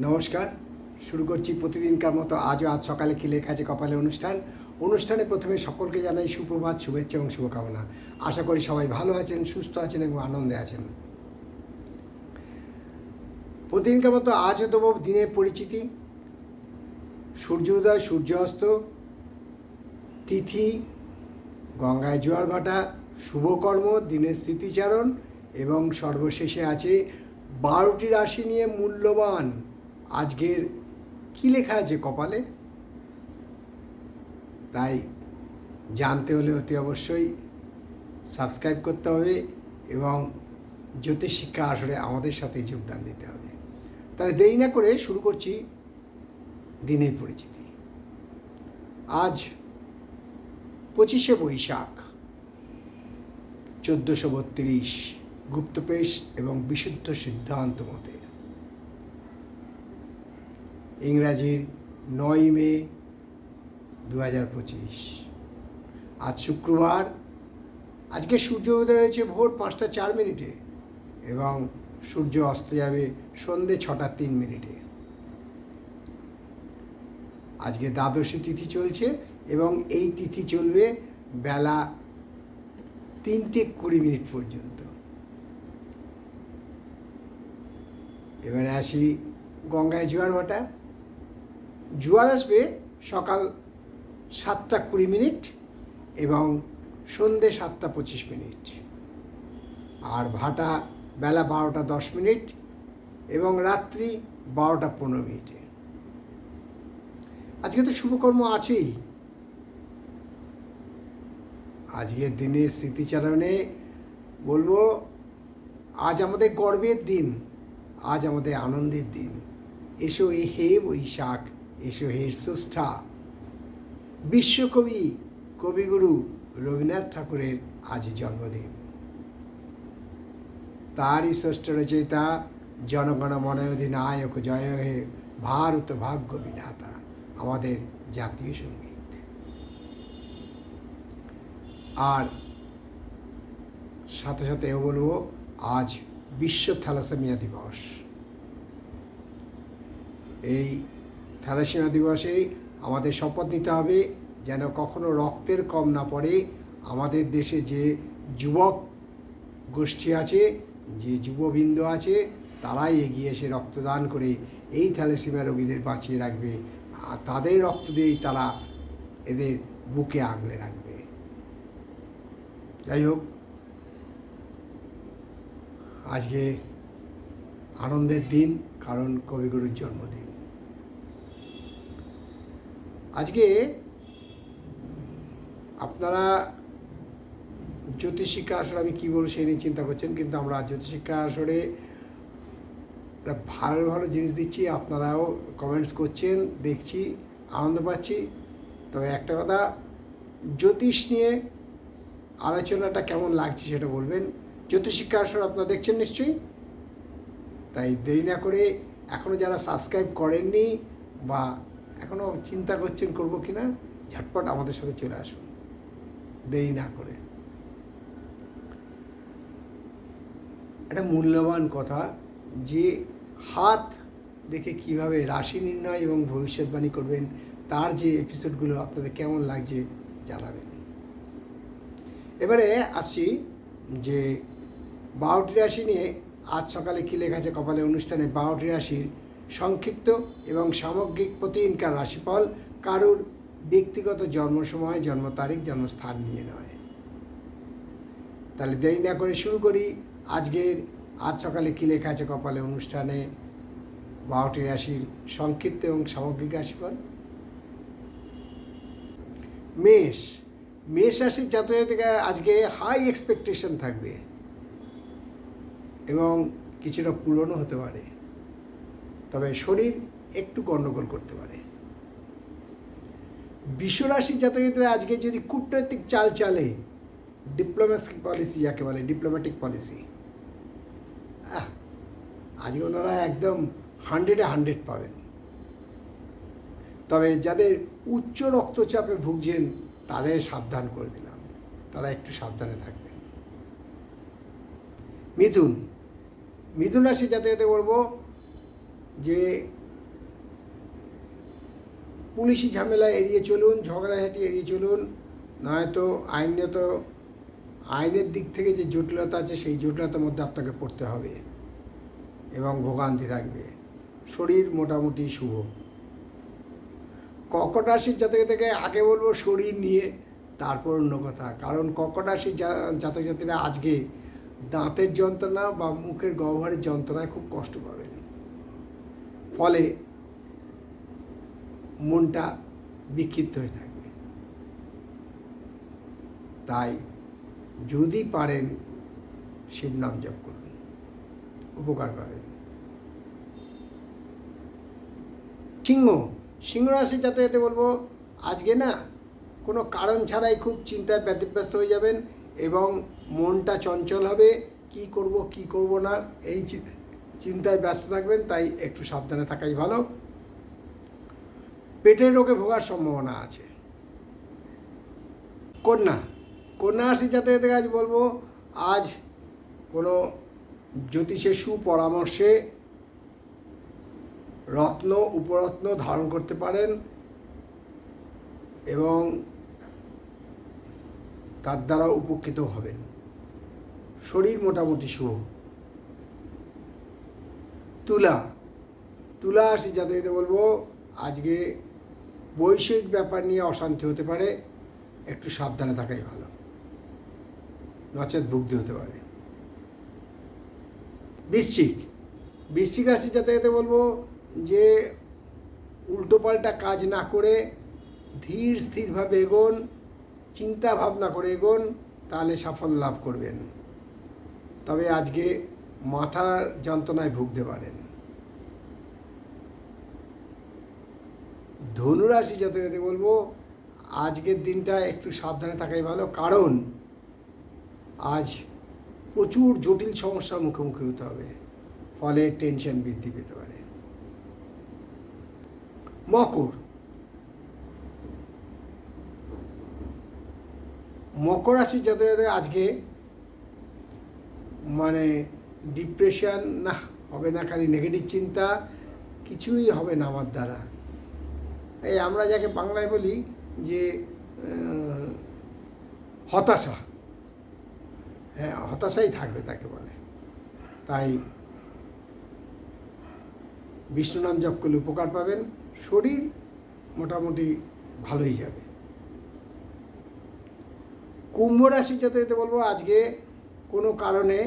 নমস্কার। শুরু করছি প্রতিদিনকার মতো আজও আজ সকালে কি লেখা আছে কপালে অনুষ্ঠান। অনুষ্ঠানে প্রথমে সকলকে জানাই সুপ্রভাত, শুভেচ্ছা এবং শুভকামনা। আশা করি সবাই ভালো আছেন, সুস্থ আছেন এবং আনন্দে আছেন। প্রতিদিনকার মতো আজও দেবো দিনের পরিচিতি। সূর্য উদয় সূর্য অস্ত তিথি, গঙ্গায় জোয়ার ভাটা শুভকর্ম দিনের স্মৃতিচারণ এবং সর্বশেষে আছে বারোটি রাশি নিয়ে মূল্যবান আজকের কী লেখা আছে কপালে? তাই জানতে হলে অতি অবশ্যই সাবস্ক্রাইব করতে হবে এবং জ্যোতিষ শিক্ষা আসলে আমাদের সাথে যোগদান দিতে হবে। তাহলে দেরি না করে শুরু করছি দিনের পরিচিতি। আজ পঁচিশে বৈশাখ, চোদ্দোশো বত্রিশ গুপ্তপ্রেশ এবং বিশুদ্ধ সিদ্ধান্ত মতে। ইংরাজির নয় মে দু হাজার পঁচিশ। আজ শুক্রবার। আজকে সূর্য উদয় হয়েছে ভোর পাঁচটা চার মিনিটে এবং সূর্য অস্ত যাবে সন্ধে ছটা তিন মিনিটে। আজকে দ্বাদশী তিথি চলছে এবং এই তিথি চলবে বেলা তিনটে কুড়ি মিনিট পর্যন্ত। এবারে আসি গঙ্গায় জোয়ার ভাটা। জোয়ার আসবে সকাল সাতটা কুড়ি মিনিট এবং সন্ধে সাতটা পঁচিশ মিনিট। আর ভাটা বেলা বারোটা দশ মিনিট এবং রাত্রি বারোটা পনেরো মিনিটে। আজকে তো শুভকর্ম আছেই। আজকের দিনে স্মৃতিচারণে বলব, আজ আমাদের গর্বের দিন, আজ আমাদের আনন্দের দিন। এসো এ হে বৈশাখ এসো হে স্রষ্টা বিশ্বকবি, কবিগুরু রবীন্দ্রনাথ ঠাকুরের আজ জন্মদিন। তারই স্রষ্ট রচয়িতা জনগণ মনে অধিনায়ক জয় হে ভারত ভাগ্য বিধাতা, আমাদের জাতীয় সংগীত। আর সাথে সাথে এও বলব, আজ বিশ্ব থ্যালাসেমিয়া দিবস। এই থ্যালাসেমিয়া দিবসে আমাদের শপথ নিতে হবে যেন কখনো রক্তের কম না পড়ে। আমাদের দেশে যে যুবক গোষ্ঠী আছে, যে যুববৃন্দ আছে, তারাই এগিয়ে এসে রক্তদান করে এই থ্যালাসেমিয়া রোগীদের বাঁচিয়ে রাখবে। আর তাদের রক্ত দিয়েই তারা এদের বুকে আগলে রাখবে। যাই হোক, আজকে আনন্দের দিন, কারণ কবিগুরুর জন্মদিন। আপনারা জ্যোতিষিক্ষা আসরে আমি কী বলব সেই নিয়ে চিন্তা করছেন, কিন্তু আমরা জ্যোতিষিক্ষা আসরে ভালো ভালো জিনিস দিচ্ছি, আপনারাও কমেন্টস করছেন, দেখছি, আনন্দ পাচ্ছি। তবে একটা কথা, জ্যোতিষ নিয়ে আলোচনাটা কেমন লাগছে সেটা বলবেন। জ্যোতিষিক্ষা আসর আপনারা দেখছেন নিশ্চয়ই? তাই দেরি না করে এখনও যারা সাবস্ক্রাইব করেননি বা এখনও চিন্তা করছেন করব কি না? ঝটপট আমাদের সাথে চলে আসুন। দেরি না করে। একটা মূল্যবান কথা, যে হাত দেখে কীভাবে রাশি নির্ণয় এবং ভবিষ্যৎবাণী করবেন, তার যে এপিসোডগুলো আপনাদের কেমন লাগছে জানাবেন। এবারে আসছি যে বারোটি রাশি নিয়ে আজ সকালে কী লেখা আছে কপালে অনুষ্ঠানে? বারোটি রাশির সংক্ষিপ্ত এবং সামগ্রিক প্রতি প্রতিদিনকার রাশিফল কারুর ব্যক্তিগত জন্ম সময় জন্ম তারিখ জন্মস্থান নিয়ে নয়। তাহলে দেরি না করে শুরু করি। আজকের, আজ সকালে কী লেখা আছে কপালে অনুষ্ঠানে? বারোটি রাশির সংক্ষিপ্ত এবং সামগ্রিক রাশিফল? মেষ। মেষ রাশির জাতজাতিকার আজকে হাই এক্সপেকটেশন থাকবে এবং কিছুটা পূরণও হতে পারে। তবে শরীর একটু গণ্ডগোল করতে পারে। বিশ্বরাশির জাতকরা আজকে যদি কূটনৈতিক চাল চালে ডিপ্লোম্যাটিক পলিসি যাকে বলে ডিপ্লোম্যাটিক পলিসি আজকে ওনারা একদম হান্ড্রেডে হান্ড্রেড পাবেন। তবে যাদের উচ্চ রক্তচাপে ভুগছেন, তাদের সাবধান করে দিলাম। তারা একটু সাবধানে থাকবেন। মিথুন মিথুন রাশি যাতে যাতে বলব যে পুলিশি ঝামেলা এড়িয়ে চলুন, ঝগড়াঝাটি এড়িয়ে চলুন, নয়তো আইনত, আইনের দিক থেকে যে জটিলতা আছে, সেই জটিলতার মধ্যে আপনাকে পড়তে হবে এবং ভোগান্তি থাকবে। শরীর মোটামুটি শুভ। কর্কট রাশির জাতক থেকে আগে বলব শরীর নিয়ে, তারপর অন্য কথা। কারণ কর্কট রাশির জাতক জাতিরা আজকে দাঁতের যন্ত্রণা বা মুখের গহ্বরের যন্ত্রণায় খুব কষ্ট পাবেন। ফলে মনটা বিক্ষিপ্ত হয়ে থাকবে। তাই যদি পারেন শিব নাম জপ করুন, উপকার পাবেন। সিংহ সিংহ রাশি যাতে যাতে বলব, আজকে না কোনো কারণ ছাড়াই খুব চিন্তায় ব্যতিব্যস্ত হয়ে যাবেন এবং মনটা চঞ্চল হবে, কি করব কি করব না, এই চি- চিন্তায় ব্যস্ত থাকবেন, তাই একটু সাবধানে থাকাই ভালো। পেটের রোগে ভোগার সম্ভাবনা আছে। কন্যা কন্যা রাশি যাতে যাতে আজ বলব, আজ কোনো জ্যোতিষের সুপরামর্শে রত্ন, উপরত্ন ধারণ করতে পারেন এবং তার দ্বারা উপকৃত হবেন। শরীর মোটামুটি শুভ। তুলা তুলা যাতে যাতে বলব, আজকে বৈষয়িক ব্যাপার নিয়ে অশান্তি হতে পারে, একটু সাবধানে থাকাই ভালো। নচেত ভুগতে হতে পারে। বৃশ্চিক বৃশ্চিক রাশি যাতে বলব, যে উল্টোপাল্টা কাজ না করে ধীর স্থিরভাবে এগোন, চিন্তা ভাবনা করে এগোন, তাহলে সাফল্য লাভ করবেন। তবে আজকে মাথার যন্ত্রণায় ভুগতে পারেন। ধনুরাশি যাতে বলব, আজকের দিনটা একটু সাবধানে থাকাই ভালো। কারণ, আজ প্রচুর জটিল সমস্যার মুখোমুখি হতে হবে। ফলে টেনশন বৃদ্ধি পেতে পারে। মকর। মকর রাশি যত, আজকে মানে ডিপ্রেশন না হবে না খালি নেগেটিভ চিন্তা, কিছুই হবে না আমার দ্বারা। এই আমরা যাকে বাংলায় বলি যে হতাশা। হ্যাঁ হতাশাই থাকবে তাকে বলে। তাই বিষ্ণু নাম জপ করলে উপকার পাবেন, শরীর মোটামুটি ভালোই যাবে। কুম্ভ রাশি যাতে বলব, আজকে কোনো কারণে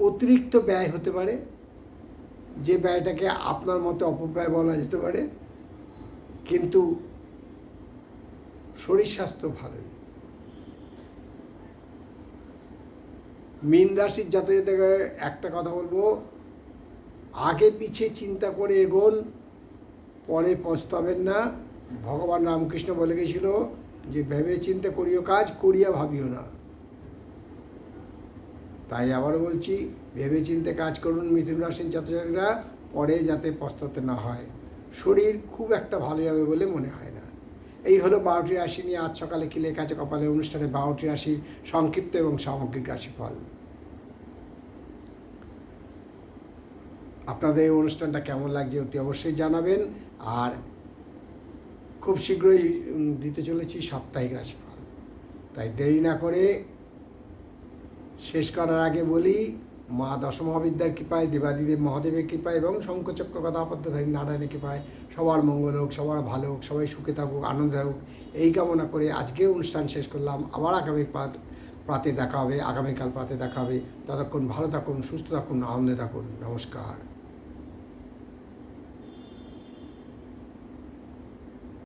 অতিরিক্ত ব্যয় হতে পারে, যে ব্যয়টাকে আপনার মতে অপব্যয় বলা যেতে পারে, কিন্তু শরীর স্বাস্থ্য ভালোই। মীন রাশির যাতে যেতে একটা কথা বলব, আগে পিছে চিন্তা করে এগোন, পরে পস্তাবেন না। ভগবান রামকৃষ্ণ বলে গেছিল যে, ভেবে চিন্তা করিও কাজ, করিয়া ভাবিও না। তাই আবারও বলছি ভেবে চিন্তে কাজ করুন মিথুন রাশির ছাত্রছাত্রীরা পরে যাতে পস্তাতে না হয়। শরীর খুব একটা ভালো যাবে বলে মনে হয় না। এই হলো বারোটি রাশি নিয়ে আজ সকালে কি লেখা আছে কপালের অনুষ্ঠানে বারোটি রাশির সংক্ষিপ্ত এবং সামগ্রিক রাশিফল। আপনাদের এই অনুষ্ঠানটা কেমন লাগছে অতি অবশ্যই জানাবেন, আর খুব শীঘ্রই দিতে চলেছি সাপ্তাহিক রাশিফল। তাই দেরি না করে শেষ করার আগে বলি মা দশমহাবিদ্যার কৃপায়, দেবাদিদেব মহাদেবের কৃপায় এবং শঙ্কচক্র কথাপদ্ধধারী নারায়ণের কৃপায় সবার মঙ্গল হোক, সবার ভালো হোক, সবাই সুখে থাকুক, আনন্দে হোক এই কামনা করে আজকে অনুষ্ঠান শেষ করলাম। আবার আগামী প্রাতে দেখা হবে, আগামীকাল প্রাতে দেখা হবে। ততক্ষণ ভালো থাকুন, সুস্থ থাকুন, আনন্দে থাকুন। নমস্কার।